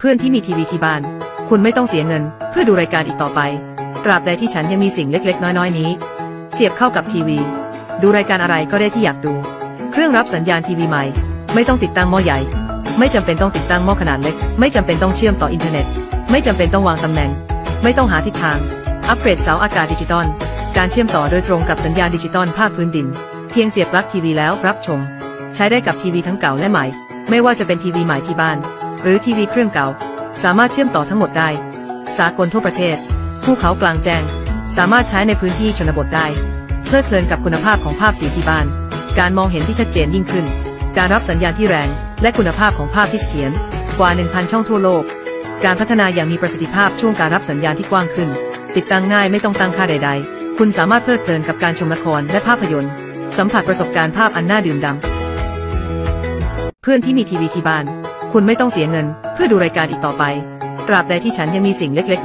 เพื่อนที่มีทีวีที่บ้าน คุณไม่ต้องเสียเงิน เพื่อดูรายการอีกต่อไป ตราบใดที่ฉันยังมีสิ่งเล็กๆ น้อยๆ นี้ เสียบเข้ากับทีวี ดูรายการอะไรก็ได้ที่อยากดู เครื่องรับสัญญาณทีวีใหม่ ไม่ต้องติดตั้งหม้อใหญ่ ไม่จำเป็นต้องติดตั้งหม้อขนาดเล็ก ไม่จำเป็นต้องเชื่อมต่ออินเทอร์เน็ต ไม่จำเป็นต้องวางตำแหน่ง ไม่ต้องหาทิศทาง อัปเกรดเสาอากาศดิจิตอล การเชื่อมต่อโดยตรงกับสัญญาณดิจิตอลภาคพื้นดิน เพียงเสียบปลั๊กทีวีแล้วรับชม ใช้ได้กับทีวีทั้งเก่าและใหม่ ไม่ว่าจะเป็นทีวีใหม่ที่บ้าน หรือทีวีเครื่องเก่า สามารถเชื่อมต่อทั้งหมดได้ สากลทั่วประเทศ ภูเขากลางแจ้ง สามารถใช้ในพื้นที่ชนบทได้ เพลิดเพลินกับคุณภาพของภาพสีที่บ้าน การมองเห็นที่ชัดเจนยิ่งขึ้น การรับสัญญาณที่แรง และคุณภาพของภาพที่เสถียรกว่า 1,000 ช่องทั่วโลก การพัฒนาอย่างมีประสิทธิภาพช่วงการรับสัญญาณที่กว้างขึ้น ติดตั้งง่ายไม่ต้องตั้งค่าใด ๆ คุณสามารถเพลิดเพลินกับการชมละครและภาพยนตร์ สัมผัสประสบการณ์ภาพอันน่าดื่มด่ำเพื่อนที่มีทีวีที่บ้าน คุณไม่ต้องเสียเงิน เพื่อดูรายการอีกต่อไป ตราบใดที่ฉันยังมีสิ่งเล็กๆ